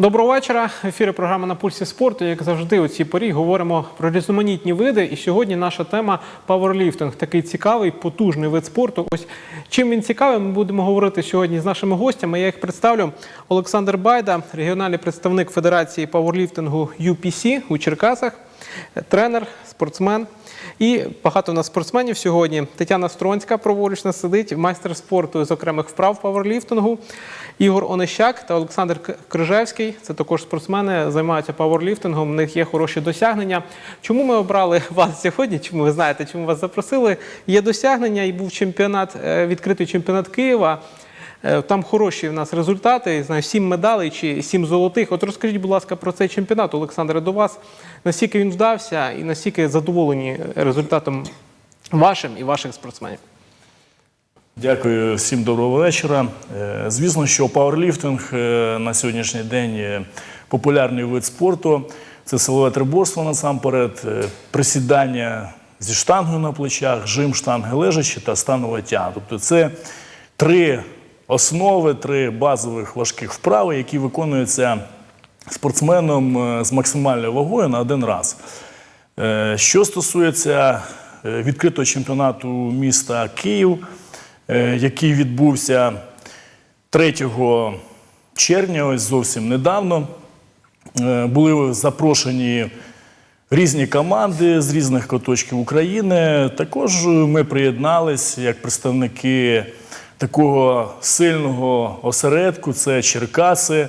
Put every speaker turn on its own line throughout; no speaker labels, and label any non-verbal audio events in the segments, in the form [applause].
Доброго вечора. Ефіри програми на пульсі спорту. Як завжди, у цій порі говоримо про різноманітні види. І сьогодні наша тема пауерліфтинг. Такий цікавий, потужний вид спорту. Ось чим він цікавий, ми будемо говорити сьогодні з нашими гостями. Я їх представлю. Олександр Байда, регіональний представник Федерації пауерліфтингу UPC у Черкасах, тренер, спортсмен. І багато у нас спортсменів сьогодні. Тетяна Стронська праворуч нас сидить, майстер спорту з окремих вправ пауерліфтингу. Ігор Онищак та Олександр Крижевський. Це також спортсмени, займаються пауерліфтингом. У них є хороші досягнення. Чому ми обрали [laughs] вас сьогодні? Чому ви знаєте, чому вас запросили? Є досягнення і був чемпіонат, е, відкритий чемпіонат Києва. Е, Там хороші в нас результати. Знаю, сім медалей чи сім золотих. От розкажіть, будь ласка, про цей чемпіонат, Олександре, до вас. Наскільки він вдався і наскільки задоволені результатом вашим і ваших спортсменів?
Дякую всім доброго вечора. Е, Звісно, що пауерліфтинг е, на сьогоднішній день популярний вид спорту. Це силове триборство насамперед, присідання зі штангою на плечах, жим штанги лежачі та станова тяга. Тобто це три основи, три базових важких вправи, які виконуються спортсменом е, з максимальною вагою на один раз. Е, Що стосується е, відкритого чемпіонату міста Київ, який відбувся 3 червня, ось зовсім недавно, були запрошені різні команди з різних куточків України. Також ми приєднались як представники такого сильного осередку це Черкаси,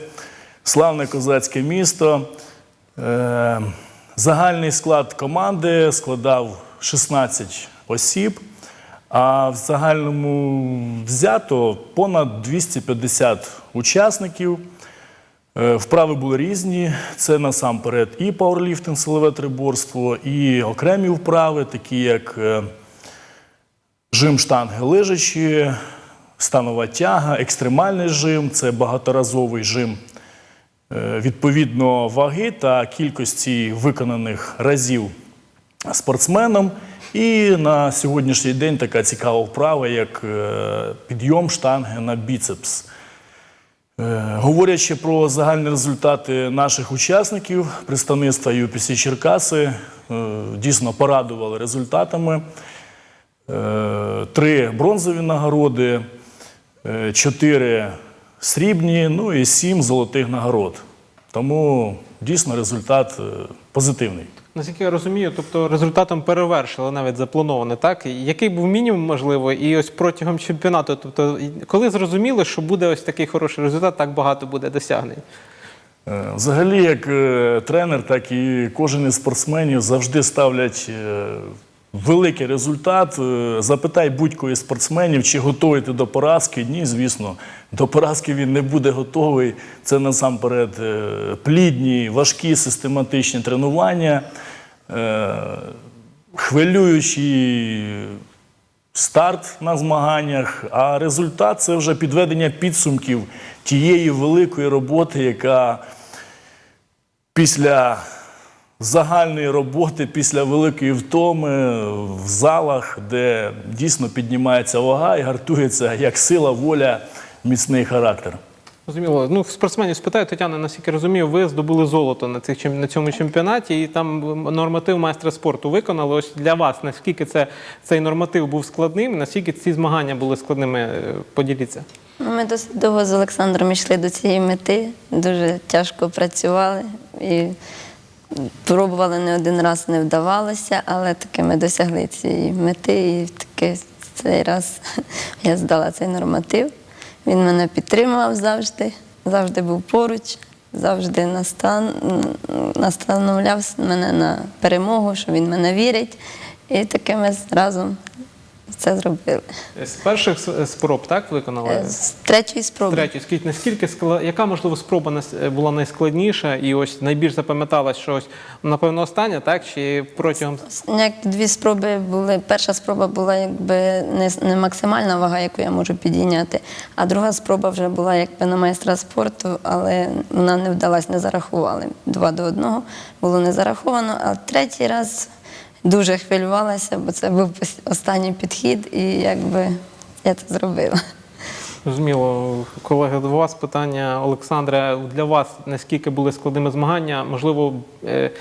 славне козацьке місто. Е, Загальний склад команди складав 16 осіб, а в загальному взято понад 250 учасників. Е, Вправи були різні. Це насамперед і пауерліфтинг, силове триборство, і окремі вправи, такі як е, жим штанги лежачі, станова тяга, екстремальний жим це багаторазовий жим е, відповідно ваги та кількості виконаних разів спортсменом. І на сьогоднішній день така цікава вправа, як е, підйом штанги на біцепс. Е, Говорячи про загальні результати наших учасників, представництва UPC Черкаси дійсно порадували результатами. Три бронзові нагороди, е, чотири срібні, ну і сім золотих нагород. Тому дійсно результат е, позитивний.
Наскільки я розумію, тобто результатом перевершили навіть заплановане, так? Який був мінімум, можливо, і ось протягом чемпіонату, тобто, коли зрозуміли, що буде ось такий хороший результат, так багато буде досягнень.
Е, Взагалі, як тренер, так і кожен із спортсменів завжди ставлять великий результат. Е, Запитай будь-кого із спортсменів, чи готовий ти до поразки. Ні, звісно, до поразки він не буде готовий. Це насамперед е, плідні, важкі, систематичні тренування, е, хвилюючі старт на змаганнях, а результат це вже підведення підсумків тієї великої роботи, яка після загальної роботи, після великої втоми в залах, де дійсно піднімається вага і гартується як сила, воля, міцний характер.
Зрозуміло. Ну, спортсменів спитаю, Тетяна, наскільки розумію, ви здобули золото на, цих, на цьому чемпіонаті, і там норматив майстра спорту виконали. Ось для вас, наскільки це, цей норматив був складним, і наскільки ці змагання були складними, е, поділіться.
Ну, Ми досить довго з Олександром йшли до цієї мети, дуже тяжко працювали і пробували не один раз, не вдавалося, але таки ми досягли цієї мети, і таки цей раз [laughs] я здала цей норматив. Він мене підтримував завжди, завжди був поруч, завжди настан... настановляв мене на перемогу, що він мене вірить. І таки ми разом це зробили.
З перших спроб, так, виконали?
Е, З третьої спроби.
Третю, скажіть, наскільки скла... яка можливо спроба е, була найскладніша і ось найбільш запам'яталась, що ось напевно остання, так чи протягом
Як дві спроби були. Перша спроба була якби не, не максимальна вага, яку я можу підійняти, а друга спроба вже була якби на майстра спорту, але вона не вдалась, не зарахували. Два до одного було не зараховано. А третій раз дуже хвилювалася, бо це був останній підхід, і якби я це зробила.
Зрозуміло, колеги, до вас питання, Олександре, для вас наскільки були складними змагання? Можливо, е,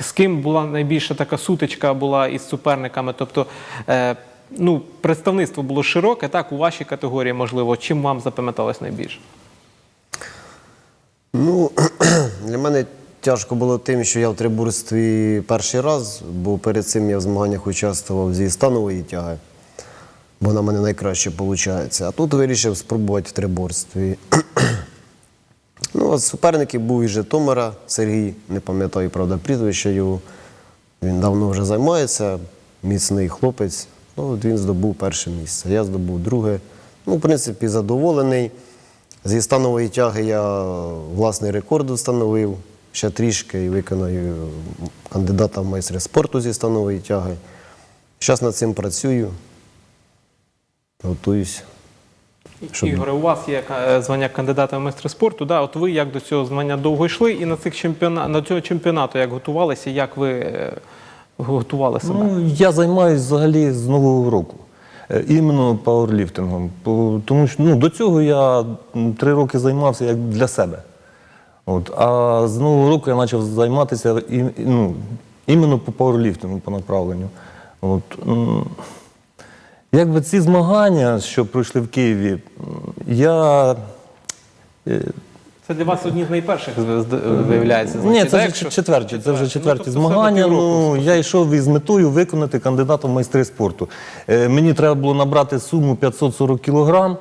з, ким була найбільша така сутичка була із суперниками? Тобто, е, ну, представництво було широке, так, у вашій категорії, можливо, чим вам запам'яталось найбільше?
Ну, [clears throat] для мене тяжко було тим, що я в трибурстві перший раз, бо перед цим я в змаганнях участвував зі станової тяги, бо в мене найкраще виходить. А тут вирішив спробувати в триборстві. [clears throat] ну, а суперників був і Житомира Сергій, не пам'ятаю, правда, прізвище його. Він давно вже займається, міцний хлопець. Ну, от він здобув перше місце. Я здобув друге. Ну, в принципі, задоволений. Зі станової тяги я власний рекорд встановив. Ще трішки і виконаю кандидата в майстри спорту зі станової тяги. Зараз над цим працюю, готуюсь. Щоб-
Ігоре, у вас є е, звання кандидата в майстри спорту. Да? От ви як до цього звання довго йшли, і на цих чемпіона... на цього чемпіонату як готувалися, як ви е, готували себе?
Ну, я займаюся взагалі з нового року. Е, Іменно пауерліфтингом. Тому що ну, до цього я три роки займався як для себе. От. А з нового року я почав займатися і, і, ну, іменно по пауерліфтингу, по направленню. От. Якби ці змагання, що пройшли в Києві, я е,
Це для вас одні з найперших виявляється.
ні, це вже
якщо-
четверті. Це вже
Ну,
четверті
тобто
змагання. Ну я йшов із метою виконати кандидата в майстри спорту. Е, мені треба було набрати суму 540 кілограм,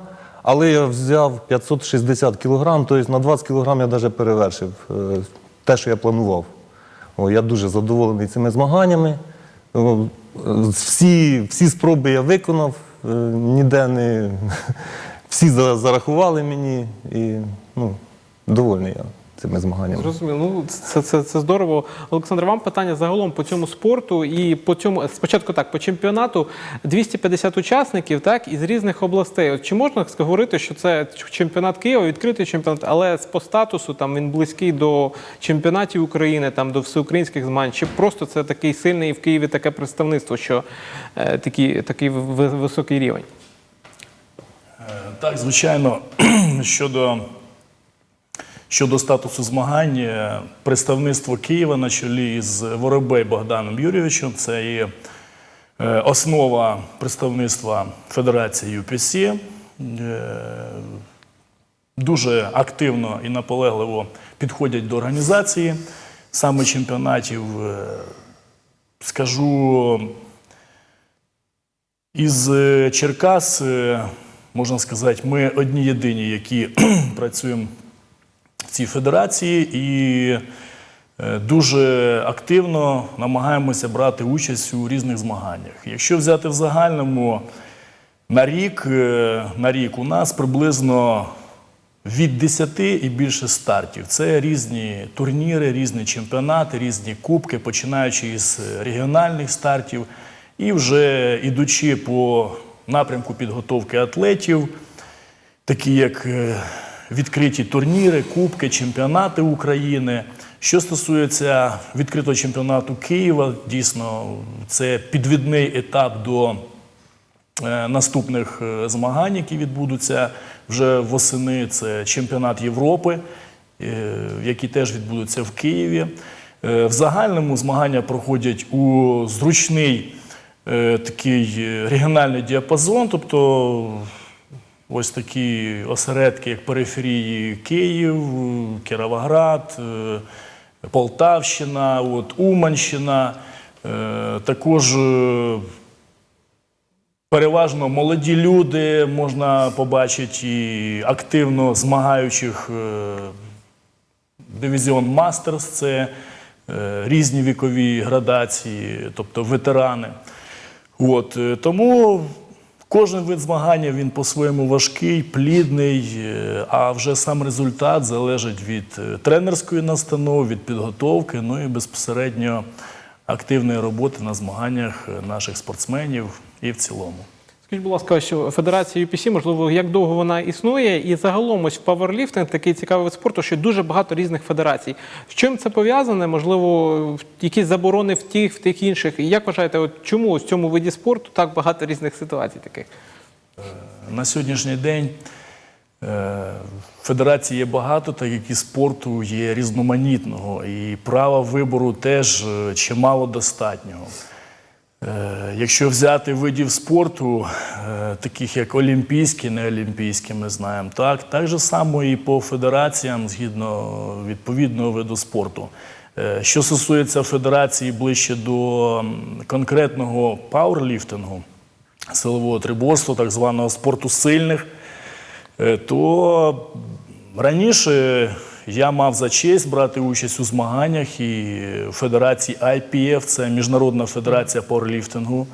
але я взяв 560 кілограм, тобто на 20 кілограм я навіть перевершив е, те, що я планував. Я дуже задоволений цими змаганнями. Е, Всі, всі спроби я виконав, е, ніде не [laughs] всі зарахували мені і ну, довольний я цими змаганнями.
Зрозуміло. Ну це, це, це здорово. Олександр, вам питання загалом по цьому спорту і по цьому спочатку так, по чемпіонату 250 учасників, так із різних областей. От чи можна говорити, що це чемпіонат Києва, відкритий чемпіонат, але по статусу там він близький до чемпіонатів України, там до всеукраїнських змагань, чи просто це такий сильний в Києві таке представництво, що е, такий, такий ви- високий рівень?
Е, Так, звичайно, [clears throat] щодо, щодо статусу змагань, е, представництво Києва на чолі з Воробей Богданом Юрійовичем, це є е, основа представництва Федерації UPC. Е, Дуже активно і наполегливо підходять до організації саме чемпіонатів. Скажу, із Черкас, можна сказати, ми одні єдині, які [clears throat] працюємо цій федерації і е, дуже активно намагаємося брати участь у різних змаганнях. Якщо взяти в загальному на рік, е, на рік у нас приблизно від 10 і більше стартів. Це різні турніри, різні чемпіонати, різні кубки, починаючи із регіональних стартів і вже ідучи по напрямку підготовки атлетів, такі як е, відкриті турніри, кубки, чемпіонати України. Що стосується відкритого чемпіонату Києва, дійсно це підвідний етап до е, наступних е, змагань, які відбудуться вже восени. Це чемпіонат Європи, е, які теж відбудуться в Києві. В загальному змагання проходять у зручний такий регіональний діапазон, тобто ось такі осередки, як периферії Київ, Кіровоград, е, Полтавщина, от, Уманщина. Е, Також е, переважно молоді люди можна побачити і активно змагаючих дивізіон Мастерс, це різні вікові градації, тобто ветерани. От, тому кожен вид змагання він по-своєму важкий, плідний, е, а вже сам результат залежить від е, тренерської настанови, від підготовки, ну і безпосередньо активної роботи на змаганнях е, наших спортсменів і в цілому.
Скажіть, будь ласка, що Федерація UPC, можливо, як довго вона існує, і загалом ось паверліфтинг такий цікавий спорту, що дуже багато різних федерацій. З чим це пов'язане? Можливо, якісь заборони в тих, в тих інших. І як вважаєте, от чому в цьому виді спорту так багато різних ситуацій таких?
На сьогоднішній день Е, Федерацій є багато, так як і спорту є різноманітного, і права вибору теж е, чимало достатнього. Е, Якщо взяти видів спорту, е, таких як олімпійські, неолімпійські, ми знаємо, так, так же само і по федераціям згідно відповідного виду спорту. Е, Що стосується федерації ближче до конкретного пауерліфтингу, силового триборства, так званого спорту сильних, то раніше я мав за честь брати участь у змаганнях і федерації IPF, це Міжнародна федерація пауерліфтингу.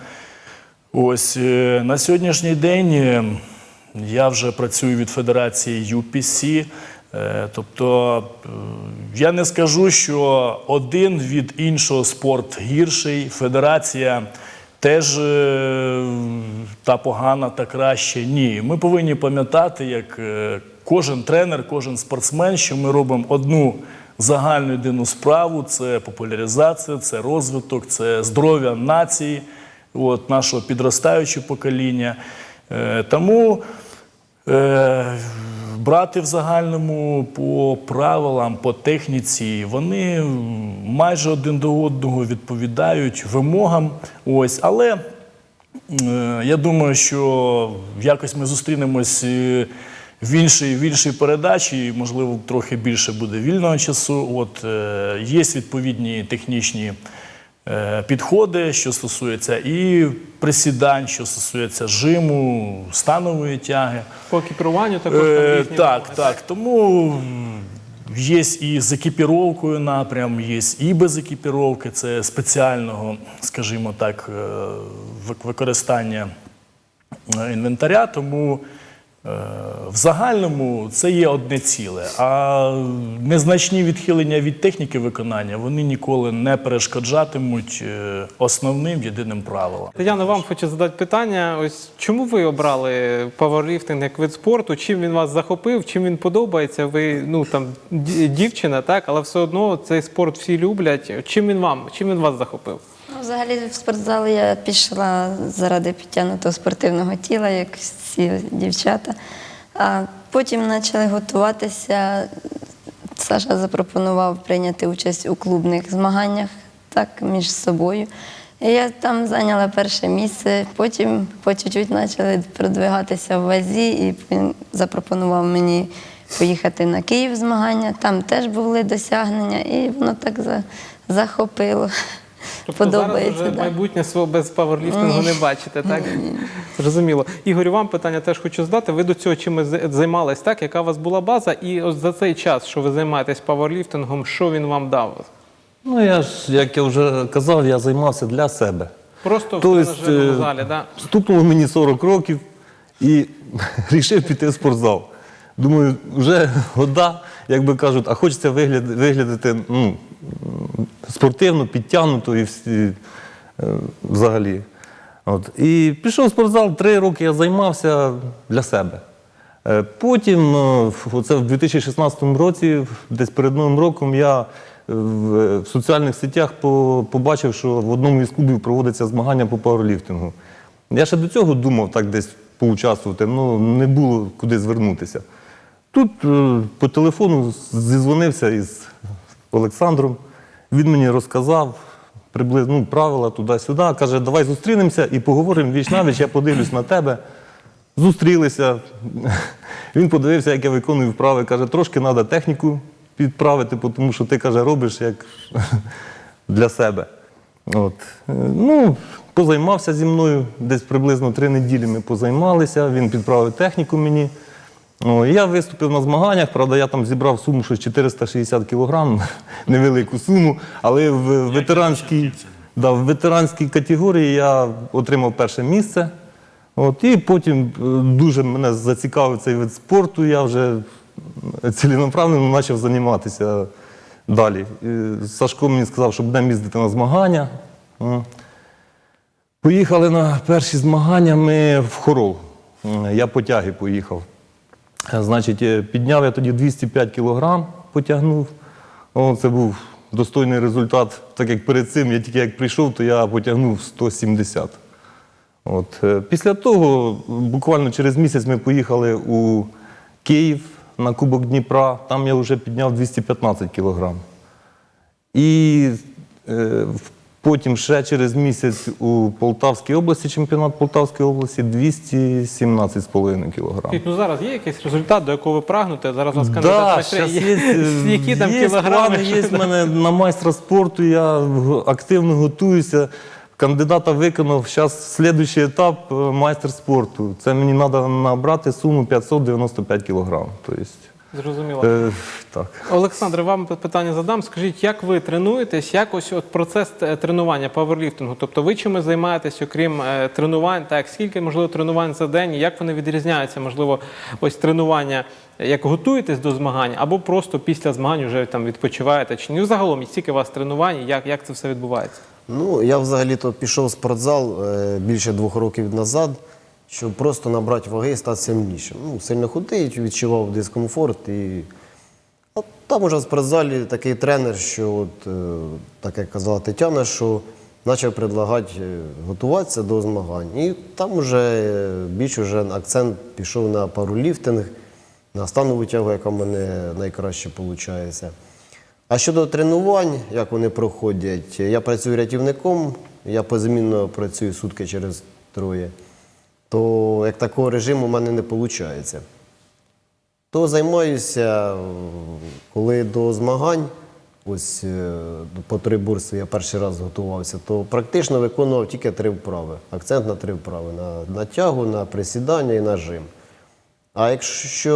Ось е, на сьогоднішній день е, я вже працюю від федерації UPC. Е, Тобто я не скажу, що один від іншого спорт гірший. Федерація теж та погана, та краще. Ні. Ми повинні пам'ятати, як кожен тренер, кожен спортсмен, що ми робимо одну загальну єдину справу: це популяризація, це розвиток, це здоров'я нації, от, нашого підростаючого покоління. Е, Тому Е, брати в загальному по правилам, по техніці, вони майже один до одного відповідають вимогам. Ось, але е, я думаю, що якось ми зустрінемось е, в іншій, в іншій передачі, можливо, трохи більше буде вільного часу. От е, є відповідні технічні е, підходи, що стосується і присідань, що стосується жиму, станової тяги.
По екіпіруванню також там
Е,
різні
так,
вимоги,
так. Тому є і з екіпіровкою напрям, є і без екіпіровки. Це спеціального, скажімо так, е, використання е, інвентаря. Тому е, в загальному це є одне ціле. А незначні відхилення від техніки виконання вони ніколи не перешкоджатимуть е, основним єдиним правилам.
Тетяна, вам хочу задати питання. Ось чому ви обрали пауерліфтинг як вид спорту? Чим він вас захопив? Чим він подобається? Ви ну там дівчина, так, але все одно цей спорт всі люблять. Чим він вам? Чим він вас захопив?
Взагалі в спортзал я пішла заради підтягнутого спортивного тіла, як всі дівчата. А потім почали готуватися. Саша запропонував прийняти участь у клубних змаганнях так, між собою. І я там зайняла перше місце, потім по чуть-чуть почали продвигатися в вазі, і він запропонував мені поїхати на Київ змагання. Там теж були досягнення, і воно так за- захопило.
Тобто
Подобається.
зараз вже майбутнє свого без пауерліфтингу не бачите, так? Зрозуміло. Ігорю, вам питання теж хочу задати. Ви до цього чимось займались, так? Яка у вас була база? І ось за цей час, що ви займаєтесь пауерліфтингом, що він вам дав?
Ну, я ж, як я вже казав, я займався для себе.
Просто в
Тобто,
тренажерному
е,
залі, так?
Стукнуло мені 40 років і [laughs] рішив піти в спортзал. Думаю, вже [laughs] года, як би кажуть, а хочеться вигляд, виглядати ну, спортивно, підтягнуто і е, взагалі. От. І пішов в спортзал, три роки я займався для себе. Е, Потім, е, оце в 2016 році, десь перед Новим роком, я в соціальних сетях побачив, що в одному із клубів проводиться змагання по пауерліфтингу. Я ще до цього думав так десь поучаствувати, але не було куди звернутися. Тут по телефону зізвонився із Олександром. Він мені розказав приблизно ну, правила туди-сюди. Каже, давай зустрінемося і поговоримо віч навіч, я подивлюсь на тебе. Зустрілися. [laughs] Він подивився, як я виконую вправи. Каже, трошки треба техніку підправити, тому що ти каже, робиш як [laughs] для себе. От. Ну, позаймався зі мною, десь приблизно три неділі ми позаймалися, він підправив техніку мені. О, я виступив на змаганнях, правда, я там зібрав суму щось 460 кілограм, [laughs] невелику суму, але в ветеранській, да, в ветеранській категорії я отримав перше місце. От, і потім е, дуже мене зацікавив цей вид спорту, я вже ціленаправленно почав займатися далі. Е, Сашко мені сказав, що будемо їздити на змагання. Поїхали на перші змагання ми в Хорол. Я по тяги поїхав. Е, Значить, е, підняв я тоді 205 кілограм, потягнув. О, це був достойний результат. Так як перед цим я тільки як прийшов, то я потягнув 170. От. е, Після того, буквально через місяць ми поїхали у Київ на Кубок Дніпра, там я вже підняв 215 кілограм. І е, потім ще через місяць у Полтавській області, чемпіонат Полтавської області 217,5 кілограм.
Скажіть, Ну зараз є якийсь результат, до якого ви прагнете? Зараз у вас
Да,
кандидат на є, [laughs] які там
є
кілограми.
плани, є в мене на майстра спорту, я активно готуюся. Кандидата виконав. Зараз слідуючий етап е, майстер спорту. Це мені треба набрати суму 595 кілограм. Тобто,
Зрозуміло.
е, так.
Олександр, вам питання задам. Скажіть, як ви тренуєтесь? Як ось от процес тренування паверліфтингу? Тобто ви чим займаєтесь, окрім е, тренувань? Так, скільки можливо тренувань за день? і Як вони відрізняються? Можливо, ось тренування, як готуєтесь до змагань, або просто після змагань вже там відпочиваєте? Чи ні? Загалом, і скільки у вас тренувань? Як, як це все відбувається?
Ну, я взагалі-то пішов в спортзал е, більше двох років назад, щоб просто набрати ваги і стати сильнішим. Ну, сильно худий, відчував дискомфорт. І... А там уже в спортзалі такий тренер, що, от, е, так як казала Тетяна, що почав предлагати е, готуватися до змагань. І там вже е, більш уже акцент пішов на паруліфтинг, на станову тягу, яка в мене найкраще виходить. А щодо тренувань, як вони проходять, я працюю рятівником, я позамінно працюю сутки через троє, то як такого режиму в мене не виходить. То займаюся, коли до змагань, ось е, по трибурству я перший раз готувався, то практично виконував тільки три вправи. Акцент на три вправи: на, на тягу, на присідання і на жим. А якщо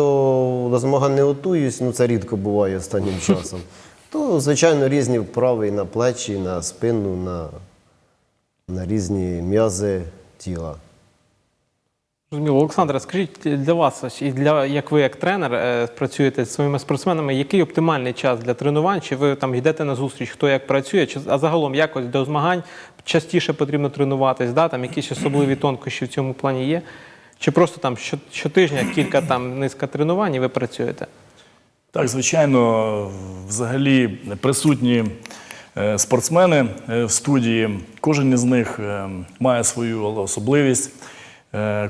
до змагань не готуюсь, ну це рідко буває останнім часом, [laughs] то, звичайно, різні вправи і на плечі, і на спину, на, на різні м'язи тіла.
Зрозуміло. Олександре, скажіть для вас, і для як ви як тренер е, працюєте зі своїми спортсменами, який оптимальний час для тренувань? Чи ви там йдете на зустріч, хто як працює? Чи а загалом якось до змагань частіше потрібно тренуватись? Да? Там якісь особливі тонкощі в цьому плані є? Чи просто там що, щотижня кілька там низка тренувань і ви працюєте?
Так, звичайно, взагалі присутні е, спортсмени е, в студії. Кожен із них е, має свою особливість, е,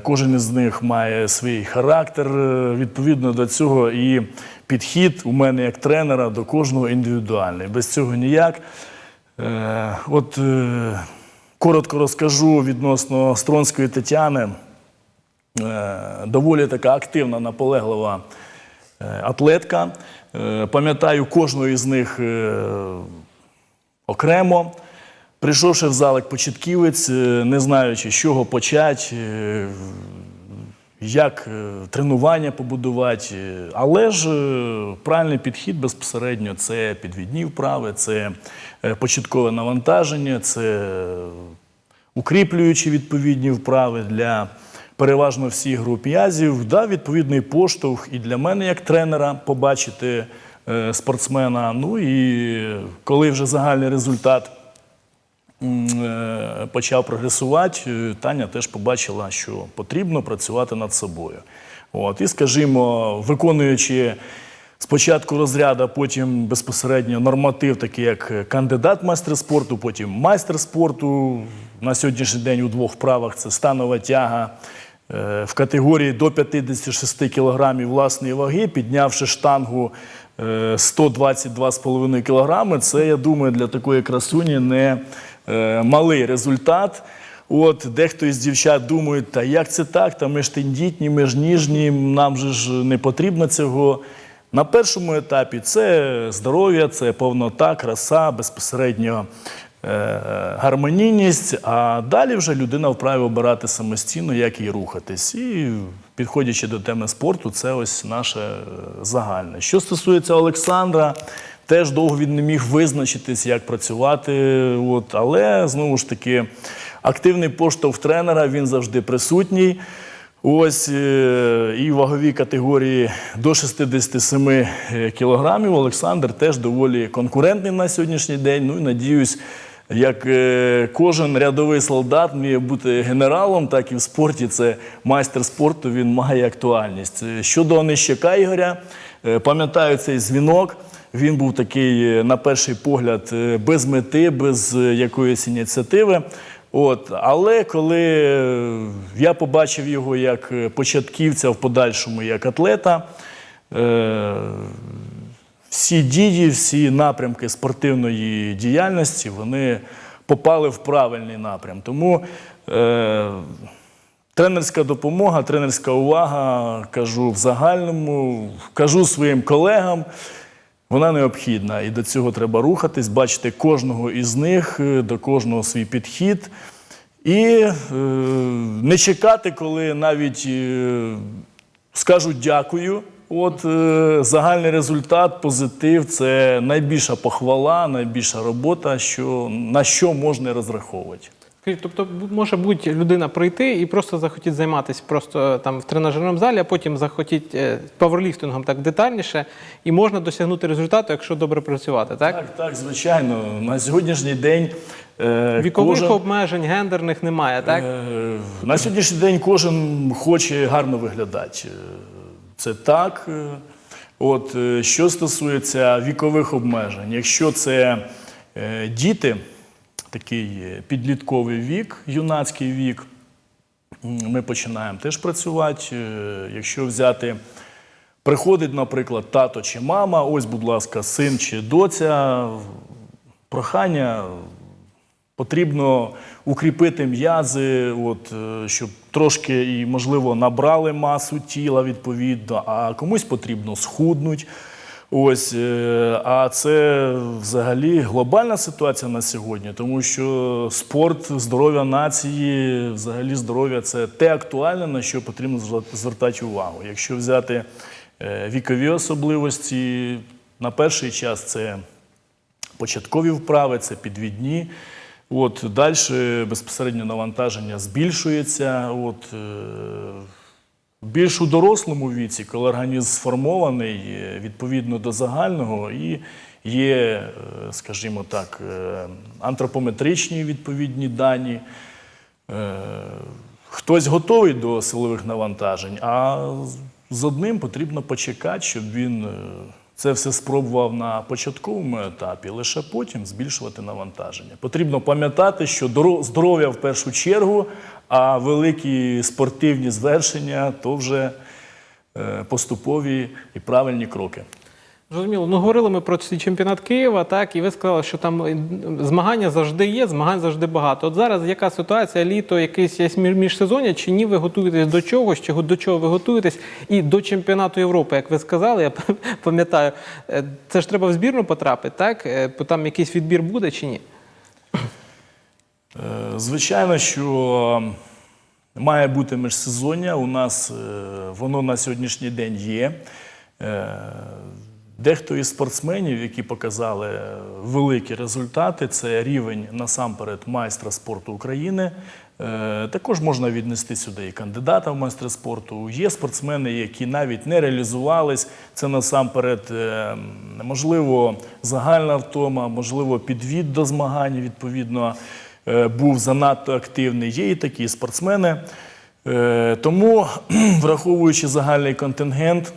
кожен із них має свій характер. Е, Відповідно до цього і підхід у мене як тренера до кожного індивідуальний. Без цього ніяк. Е, От е, коротко розкажу відносно Стронської Тетяни. Е, доволі така активна, наполеглива е, атлетка. Е, Пам'ятаю кожного із них е, окремо. Прийшовши в зал як початківець, е, не знаючи, з чого почати, е, як е, тренування побудувати. Але ж правильний підхід безпосередньо це підвідні вправи, це початкове навантаження, це укріплюючи відповідні вправи для переважно всіх груп м'язів, дав відповідний поштовх і для мене, як тренера, побачити спортсмена. Ну і коли вже загальний результат почав прогресувати, е, Таня теж побачила, що потрібно працювати над собою. От, і, скажімо, виконуючи спочатку розряд, а потім безпосередньо норматив, такий як кандидат майстер спорту, потім майстер спорту. На сьогоднішній день у двох вправах це станова тяга. е, В категорії до 56 кг власної ваги, піднявши штангу е, 122,5 кг, це, я думаю, для такої красуні не е, малий результат. От дехто із дівчат думає, та як це так? Та ми ж тендітні, ми ж ніжні, нам же ж не потрібно цього. На першому етапі це здоров'я, це повнота, краса, безпосередньо е, гармонійність. А далі вже людина вправі обирати самостійно, як їй рухатись. І підходячи до теми спорту, це ось наше е, загальне. Що стосується Олександра, теж довго він не міг визначитись, як працювати. От, але знову ж таки, активний поштовх тренера він завжди присутній. Ось е, і в ваговій категорії до 67 е, кілограмів Олександр теж доволі конкурентний на сьогоднішній день. Ну і надіюсь, як е, кожен рядовий солдат має бути генералом, так і в спорті це майстер спорту, він має актуальність. Щодо Онищака Ігоря, пам'ятаю цей дзвінок. Він був такий, е, на перший погляд, е, без мети, без е, якоїсь ініціативи. От, але коли я побачив його як початківця в подальшому як атлета, е, всі дії, всі напрямки спортивної діяльності вони попали в правильний напрям. Тому е, тренерська допомога, тренерська увага, кажу в загальному, кажу своїм колегам. Вона необхідна і до цього треба рухатись, бачити кожного із них, е, до кожного свій підхід. І е, не чекати, коли навіть е, скажуть дякую. От е, загальний результат, позитив це найбільша похвала, найбільша робота, що, на що можна розраховувати.
Тобто може будь людина прийти і просто захотіти займатися просто там в тренажерному залі, а потім захотіти е, паверліфтингом так детальніше, і можна досягнути результату, якщо добре працювати, так?
Так, так, звичайно. На сьогоднішній день е,
Вікових
кожен,
обмежень, гендерних немає, так?
Е, На сьогоднішній день кожен хоче гарно виглядати. Е, Це так. Е, От, е, що стосується вікових обмежень, якщо це е, діти, такий е, підлітковий вік, юнацький вік, ми починаємо теж працювати. Е, Якщо взяти, приходить, наприклад, тато чи мама, ось, будь ласка, син чи доця, прохання Потрібно укріпити м'язи, от, е, щоб трошки і, можливо, набрали масу тіла відповідно, а комусь потрібно схуднути. Ось, е, а це взагалі глобальна ситуація на сьогодні, тому що спорт, здоров'я нації, взагалі здоров'я це те актуальне, на що потрібно звертати увагу. Якщо взяти е, вікові особливості, на перший час це початкові вправи, це підвідні. От, далі безпосередньо навантаження збільшується. От, е, більш у дорослому віці, коли організм сформований е, відповідно до загального, і є, е, скажімо так, е, антропометричні відповідні дані. Хтось готовий до силових навантажень, а з- одним потрібно почекати, щоб він це все спробував на початковому етапі, лише потім збільшувати навантаження. Потрібно пам'ятати, що доро- здоров'я в першу чергу, а великі спортивні звершення то вже е, поступові і правильні кроки.
Зрозуміло. Ну говорили ми про цей чемпіонат Києва, так, і ви сказали, що там е, змагання завжди є, змагань завжди багато. От зараз яка ситуація, літо, якийсь міжсезоння, чи ні, ви готуєтесь до чогось, чи до чого ви готуєтесь? І до чемпіонату Європи, як ви сказали, я [laughs] пам'ятаю, е, це ж треба в збірну потрапити, так? Там якийсь відбір буде чи ні?
Е, Звичайно, що має бути міжсезоння. У нас е, воно на сьогоднішній день є. Е, Дехто із спортсменів, які показали великі результати, це рівень насамперед майстра спорту України. Також можна віднести сюди і кандидата в майстри спорту. Є спортсмени, які навіть не реалізувались. Це насамперед, можливо, загальна втома, можливо, підвід до змагань відповідно був занадто активний. Є і такі спортсмени. Е, Тому, [clears throat] враховуючи загальний контингент,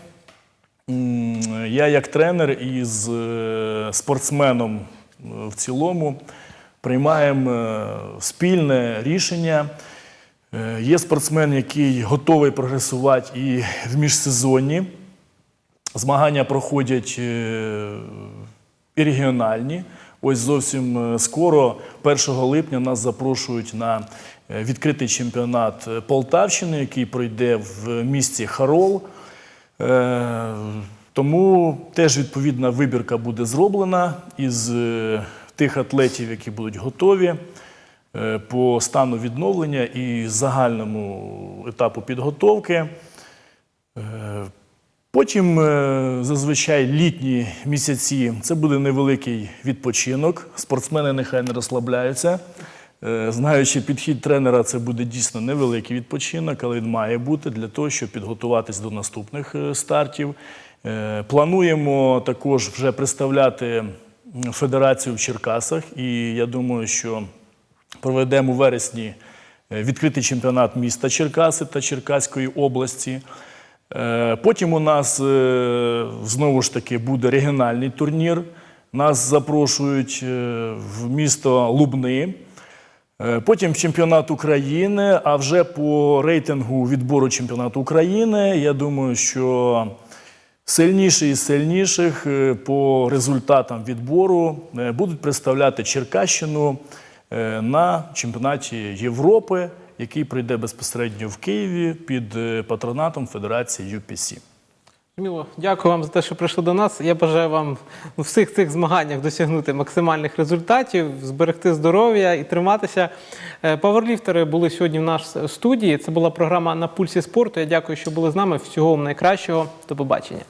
я як тренер із е, спортсменом е, в цілому приймаємо е, спільне рішення. Е, Є спортсмен, який готовий прогресувати і в міжсезонні. Змагання проходять е, і регіональні. Ось зовсім е, скоро, 1 липня, нас запрошують на е, відкритий чемпіонат е, Полтавщини, який пройде в місті Харол. Тому теж відповідна вибірка буде зроблена із тих атлетів, які будуть готові по стану відновлення і загальному етапу підготовки. Потім е, зазвичай літні місяці це буде невеликий відпочинок. Спортсмени нехай не розслабляються. Е, Знаючи підхід тренера, це буде дійсно невеликий відпочинок, але він має бути для того, щоб підготуватись до наступних е, стартів. Плануємо також вже представляти федерацію в Черкасах, і я думаю, що проведемо у вересні відкритий чемпіонат міста Черкаси та Черкаської області. Е, Потім у нас е, знову ж таки буде регіональний турнір. Нас запрошують е, в місто Лубни. Потім чемпіонат України. А вже по рейтингу відбору чемпіонату України, я думаю, що Сильніші із сильніших по результатам відбору будуть представляти Черкащину на чемпіонаті Європи, який пройде безпосередньо в Києві під е, патронатом Федерації UPC.
Міло, дякую вам за те, що прийшли до нас. Я бажаю вам у всіх цих змаганнях досягнути максимальних результатів, зберегти здоров'я і триматися. Е, Паверліфтери були сьогодні в нашій студії. Це була програма на пульсі спорту. Я дякую, що були з нами. Всього вам найкращого. До побачення.